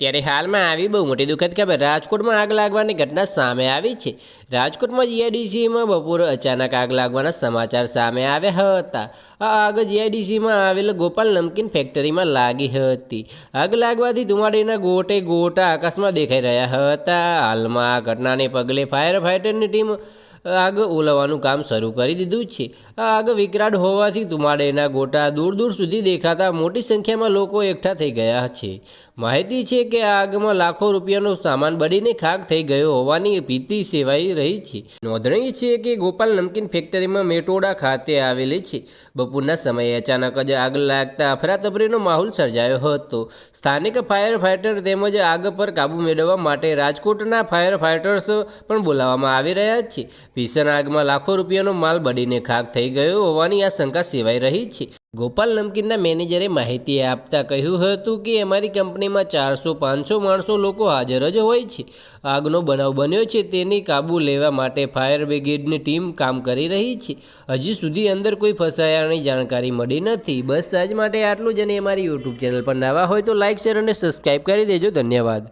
ત્યારે હાલમાં આવી બહુ મોટી દુઃખદ ખબર. રાજકોટમાં આગ લાગવાની ઘટના સામે આવી છે. રાજકોટમાં જીઆઈડીસીમાં બપોરે અચાનક આગ લાગવાના સમાચાર સામે આવ્યા હતા. આ આગ જીઆઈડીસીમાં આવેલ ગોપાલ નમકીન ફેક્ટરીમાં લાગી હતી. આગ લાગવાથી ધુમાડીના ગોટે ગોટા આકાશમાં દેખાઈ રહ્યા હતા. હાલમાં આ ઘટનાને પગલે ફાયર ફાઇટરની ટીમ આગ ઓલવવાનું કામ શરૂ કરી દીધું છે. આ આગ વિકરાળ હોવાથી ધુમાડેના ગોટા દૂર દૂર સુધી દેખાતા મોટી સંખ્યામાં લોકો એકઠા થઈ ગયા છે. માહિતી છે કે આ આગમાં લાખો રૂપિયાનો સામાન બળીને ખાક થઈ ગયો હોવાની ભીતિ સેવાઈ રહી છે. નોંધણી છે કે ગોપાલ નમકીન ફેક્ટરીમાં મેટોડા ખાતે આવેલી છે. બપોરના સમયે અચાનક જ આગ લાગતા અફરાતફરીનો માહોલ સર્જાયો હતો. સ્થાનિક ફાયર ફાઇટર તેમજ આગ પર કાબૂ મેળવવા માટે રાજકોટના ફાયર ફાઇટર્સ પણ બોલાવવામાં આવી રહ્યા છે. ભીષણ આગમાં લાખો રૂપિયાનો માલ બળીને ખાક થઈ ગયો હોવાની આ શંકા સેવાઈ રહી છે. ગોપાલ નમકીનના મેનેજરે માહિતી આપતા કહ્યું હતું કે અમારી કંપનીમાં ચારસો, પાંચસો માણસો લોકો હાજર જ હોય છે. આગનો બનાવ બન્યો છે તેની કાબૂ લેવા માટે ફાયર બ્રિગેડની ટીમ કામ કરી રહી છે. હજી સુધી અંદર કોઈ ફસાયાની જાણકારી મળી નથી. બસ આજ માટે આટલું જ અને અમારી યુટ્યુબ ચેનલ પર નવા હોય તો લાઇક શેર અને સબસ્ક્રાઈબ કરી દેજો. ધન્યવાદ.